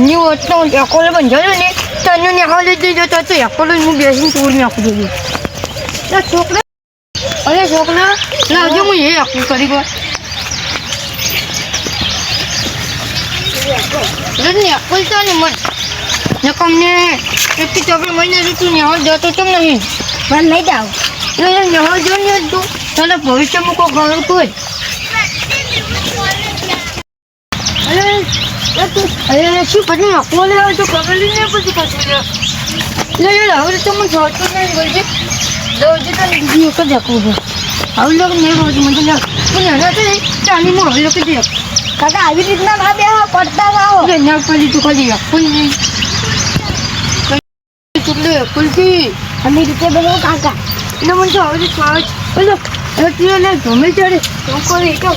ની વચ્ચે એકોલે બંધાયો ને તને નેહો લઈ જઈ જતો તો એકોલે હું બેસીને તોડી નાખું છું લે છોકરા અરે છોકરા લાવજો હું એ આપું કરી ગયો ને એકોલ તો ને મન ને કમને એટલી ચોપડી મહિને રીતું નેહો જતો કેમ નહીં મને નહીં જાવ લે લે નેહો જો ને તું તને ભવિષ્યમાં કોઈ ગણતું કોઈ અરે લે તું અરે, શું પછી આપો લે તો પકડી ને પછી પાછું લે લે હવે તો મને જોતો નહીં બોલજે દોજે તો બીજી વખત દેખવું છે હવે. લોકો નહીં બોલતું મને લે. મને હરા તો ચાલી માં હવે લોકો દે. કાકા, આવી રીતના ના બે પડતા આવો અરે ના પછી તું કરી આપું નહીં ચૂકલે કુલફી અમે રીતે બોલો કાકા. એટલે મને તો હવે સ્વાદ. પેલો હવે તું એને ગમે ત્યારે તો કરી તો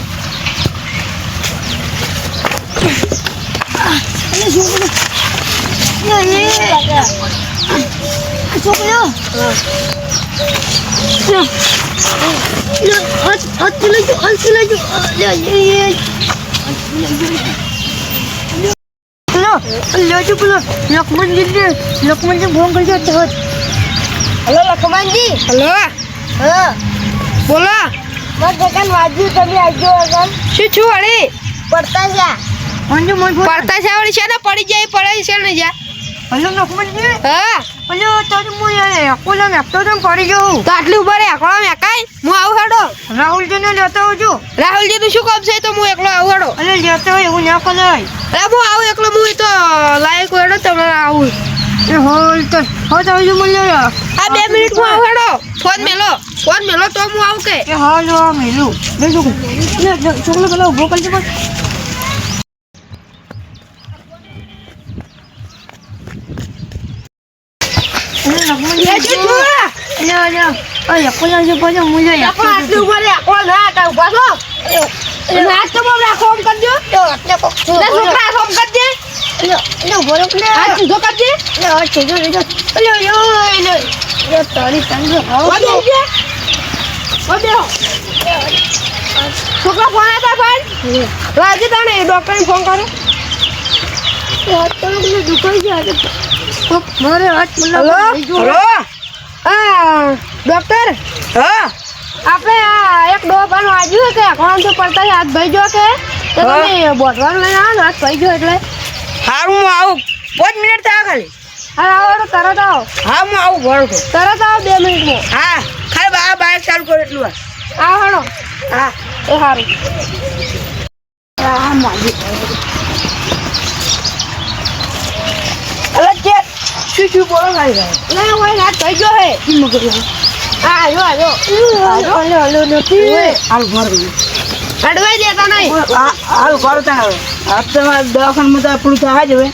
પેલો લેજો પેલો લખમણજી લખમણજી ફોન કરજો તો હલો લખમણજી. હલો. હા. બોલો. મારા કાકાને વાજ્યું તમે આવજો આગળ. શું છું વાળી? પડતા છે મંજુ મંજુ પડતા છે વળી છે ને પડી જાય પડે છે ને જા. હલો લખમણજી હા. હલો તો હું એકોલા મેપતો તો પડી ગયો તો આટલી ઊભા રે આકડો મેકાય? હું આવું હેડો. રાહુલજી ને લેતો આવજો. રાહુલજી નું શું કામ છે તો હું એકલો આવું હેડો. અલે લેતો હોય એવું ના કરાય. અરે હું આવું એકલો હું તો લાયક હેડો તમે આવું. એ હોલ તો હો તો હજુ મળ્યો આ બે મિનિટ હું આવું હેડો. ફોન મેલો. ફોન મેલો તો હું આવું કે? એ હા જો મેલું. લે લે, છોકરો પેલો ઊભો કરજો છોકરા ફોન હતા ભાઈ રાજે તાણે ડોક્ટર ફોન કરો દુખાઈ જાય મારે હેલો? હા ડોક્ટર? હા? આપણે આ એક ડોબાનું આજ્યું કે કોણ તો પડતા હાથ ભાઈ જો કે તો તમે બોટવાનું લઈને આવો હાથ ભાઈ જો એટલે. હારું હું આવું. પાંચ મિનિટ થયા ખાલી. હા આવો તરત આવો. હા હું આવું ભરું છું તરત આવો બે મિનિટમાં. હા ખાલી બા બાઈક ચાલુ કરો એટલું વાર. આવો હેડો હા. એ સારું આ માજી અલે કે શું શું બોલો ભાઈ હાથ ભાઈ? જો હે હા. આજો આજો આજો અલે અલે નથી. હાલ ભરું અડવાઈ દેતા નહીં. હાલ ભરતા હવે આપ તમારા દવાખાનામાં તો આપણું થાય જ હવે.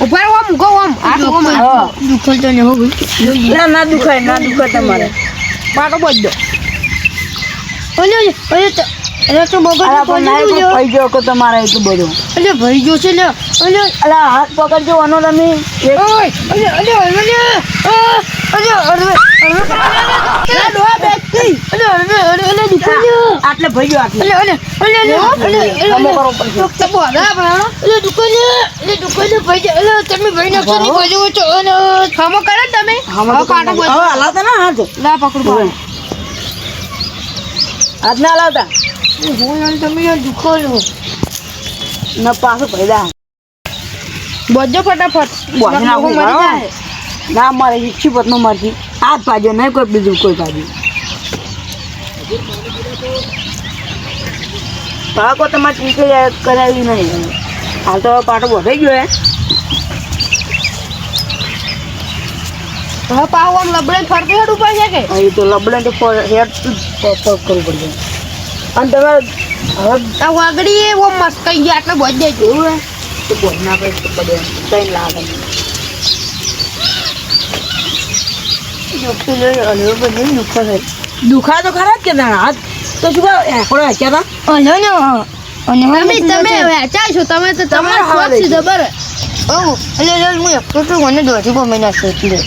ઊભા રહો આમ ગો આમ. હાથ ગો હા. તો ને હો ના ના દુખાય ના દુખાય તમારે. બાટો બોલ દો. ઓલે ઓલે તો અરે મગજ ના એટલું ગયું ગયો કે તમારે એટલું બધું ભાઈ જો છે લે અલે અલા હાથ પકડજો આનો તમે ઓય અલે અલે અલે અલે અરે ના ડોહા બેસતી અલે અરે અરે અલે દુખાઈ આટલે ભાઈ ગયો આટલે અલે અલે અલે અલે અલે કરો પડશે તો બોલા પણ અલે દુખાઈ અલે દુખાઈ ભાઈ અલે તમે ભાઈ ની બાજુ છો અલે ખમો કરે ને તમે હવે પાટો બોલ હવે હલાવતા ના હાથ લા પકડો હાથ ના હલાવતા હું યાર તમે યાર દુખાયો. ના પાછો ફટાફટ. જાય. ના મારે ઈચ્છી પતનો આ જ પાજો નહીં કોઈ બીજું કોઈ પાજો પાકો તમારે ટીકે કરાવી નહીં. હાલ તો પાટો વધાઈ ગયો હે. હવે પાવ આમ લબડે ફરતી હેડ ઉપર છે કે? અહીં તો લબડે તો હેડ કરવું પડશે. અને તમે હવે વાગડી એ મસ્ત કઈ ગયા એટલે બોજ જાય એવું હે? તો બોલ ના કઈ પડે કઈ લાગે દુખી બધું દુખો છે દુખા તો ખરા જ કે તારા હાથ તો શું કહે એકોડે હચ્યા તા? ને તમે તમે વેચાય છો તમે તો તમારો તમારે શોખ છે જબર. ઓ અલે હું એકલો છું મને દોઢી બો મહિના છે એટલે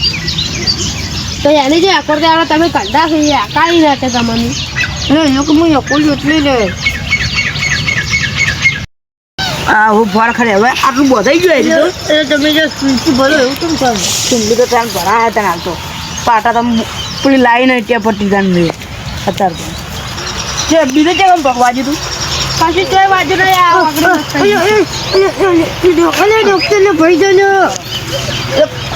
તો એની જે આકોર આવે તમે કંડા છે એ આકાળી નાખે તમને લે લોકો હું એકલો એટલે આ હું ફળ ખરે હવે આટલું બોધાઈ ગયું હજી એટલે તમે જે સ્કૂલથી ભરો એવું કેમ કરો ચુંબી તો ત્યાં ભરાયા હતા તો પાટા તો પેલી લાઈન ત્યાં પટ્ટી જાણ મેં અત્યારે તો જે બીજું કેમ પકવાજી તું પાછી તોય બાજુ નહીં આ વાગડી મસ્ત. અલે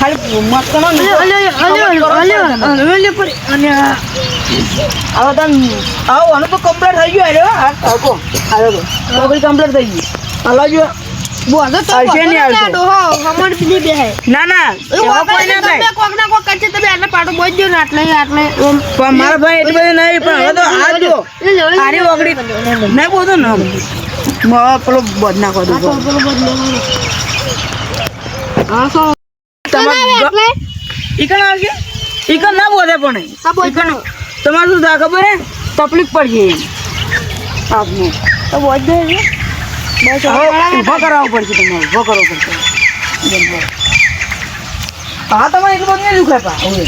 ખાલી મત કરો ને અલે અલે અલે અલે અલે પર અને હવે તને આવો તો કમ્પ્લીટ થઈ ગયો અરે હકો આવ્યો નોકરી કમ્પ્લીટ થઈ ગઈ. હાલો જો. ને. ના મારા ભાઈ એટલી બધી નહીં પણ હવે તો આ જો. આરી ઓગળી નહીં બોલતો ને પેલો બદ નાખો દો હા સો બનાવે આટલે ઈકણ આવશે ઈકણ ના બોલે પણ આ બોજ ઈકણ તમારે શું થાય ખબર હે તકલીફ પડશે એમ આપને તો બોજ દે છે. બસ હવે હવે ઊભા કરાવવો પડશે તમારે ઊભો કરવો પડશે જમવા. હા તમારે એટલું બધું નહીં દુખાય પા હવે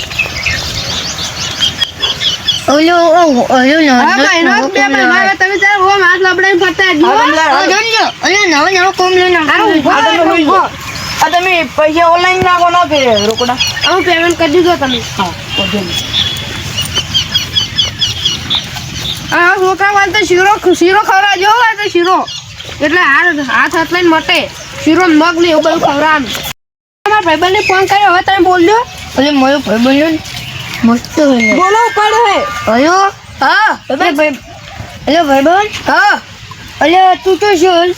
ઓલો ઓલો હા, મહિનો જ બે મહિનો હવે તમે તારે ઓમ હાથ લબડાઈને ફરતા હા, જીવો. તમે તાર- અલે નવો નવો કોમ લઈને હારું, ઊભો આ તમે રહો, લઈ ઊભો. જાઓ. આ તમે પૈસા ઓનલાઈન નાખો ના કે રોકડા? હું પેમેન્ટ કરી દીધો તમે. હા હા છોકરા વાળ તો શીરો શીરો ખવડાવજો આ તો શીરો. એટલે હાથ હાથ હાથ લઈને મટે. શીરો મગ ને એવું બધું ખવડાવવાનું. ભાઈબંધને ફોન કર્યો હવે તમે બોલજો અલે મારો ભાઈ બન્યો મસ્ત બોલો પડે હે. અયો હા. અલે ભાઈ અલે ભાઈબંધ હા. અરે તું તો શું?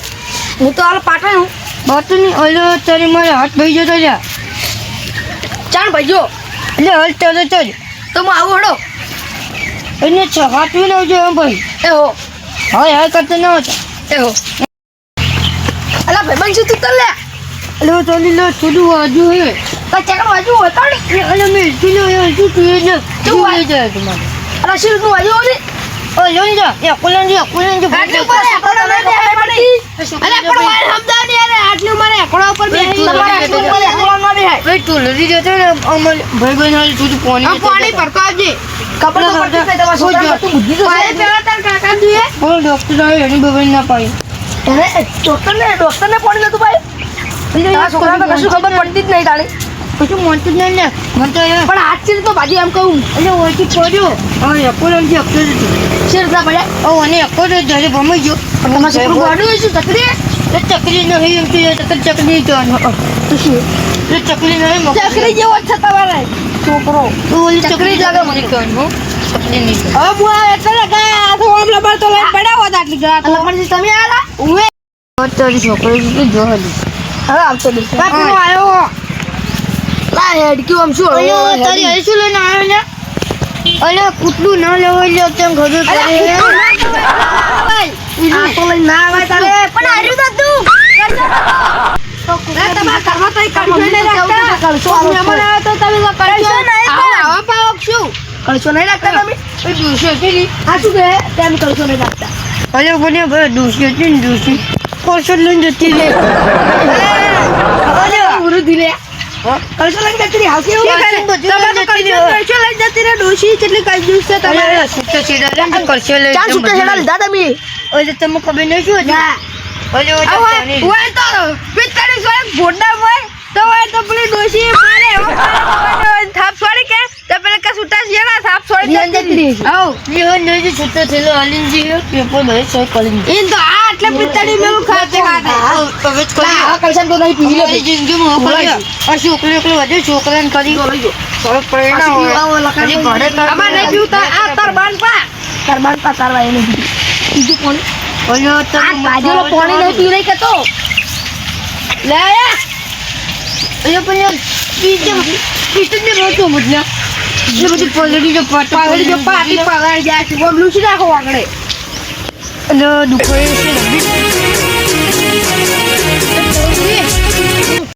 હું તો હાલ પાટણ હું. બાતું ની અલે તારી મારે હાથ ભાઈ જતો જા. ભાઈ જો. એટલે હાલ ચાલો ચાલ. તો હું આવું હડો. એને છ હાથ બી લાવજો એમ ભાઈ. એ હો. હા હા કરતો ના હતા. એ હો. અલા ભાઈ શું તું તલે અલે ચાલી લે થોડું વાજુ હે. તો ચકડો આજુ હતા ને અલે મેં તું લે તું તું ને તું જાય તમારે. અલા શું તું બાજુ ઓલી ઓ લોન જા. એ કોલન જા કોલન જા આટલી ઉપર એકડો ના બેહે પડી. અલા પણ મારે સમજાવ નહીં અરે આટલી મારે એકડો ઉપર બેહી તમારે આટલી ઉપર એકડો ના બેહે ભાઈ તું લડી જતો ને અમલ ભાઈ ભાઈ હાલ તું પાણી પાણી ભરતો આવજે ખબર તો પડતી જ તમારા શું તું બુદ્ધિ તો છે પેલા તાર કાકા ડોક્ટર આવે એની ના પાણી નતું ભાઈ તારા તો કશું ખબર પડતી જ નહીં તાળી કશું મોનતું જ નહીં ને. પણ આજથી તો ભાજી એમ કહું. એટલે ઓછી પડ્યો. હા એકોલન જે અક્કર હતી પડ્યા? ઓ અને તો ભમાઈ ગયો. તમારા છોકરું ગાડું હશે ચકરી? એ ચકરી નહીં એમ કે ચકર ચકરી તો તો શું? એ ચકરી નહીં ચકરી જેવો છે તમારે. છોકરો. તું ઓલી ચકરી લાગે મને. મને. ચકરી નહીં હવે હું આ એટલે ગયા તો આમ લબર તો લઈને પડ્યા હોત આટલી ગયા તમે આલા. તારી છોકરી કેટલી જોહલી હવે આવતો હો લા હેડ ક્યું આમ શું અલ્યો તારી હે શું લઈને આવ્યો ને? અલ્યો કૂટલું ના લેવો એટલે તેમ ઘરે કરે આ તો લઈને ના આવે તારે. પણ આર્યું તો તું. કળશો નહીં રાખતા. તમે તો કળશો નહીં શું? કહે? તેમ કળશો નહીં રાખતા. અરે બોલે ભાઈ ડૂસી છે ને ડૂસી કોસો લઈને જતી રે અરે ઉરુધી લે. કળશો લઈને જતી રહી હાવ કેવું કળશો કરે બધું તમારે તો લઈને જતી રહી. કળશો લઈને જતી રહે ડોશી કેટલી કંજૂસ છે ને થાપ છોડી પેપર આ એટલે પિસ્તાળી મેં ખાતે ખાતે હવે જ કરી આ કલશન તો નહીં પી લે જિંદગીમાં હું કરી આ છોકરો એકલો વધે છોકરાને કરી હવે પ્રેરણા હોય. હજી ભણે તો અમાર નહીં પીવું. તો આ તાર બાન પા તાર બાન પા તાર વાય નહીં બીજું કોણ? ઓયો તો આ ગાજેલો પાણી નહીં પી રહી કે તો? લે આ ઓલો પણ બીજે બીજે ને રોતો મતલબ જે બધી પલડી જો પાટ પાટી પાવડી જાય છે. બોલું છે નાખો આગળ. અને દુખાય છે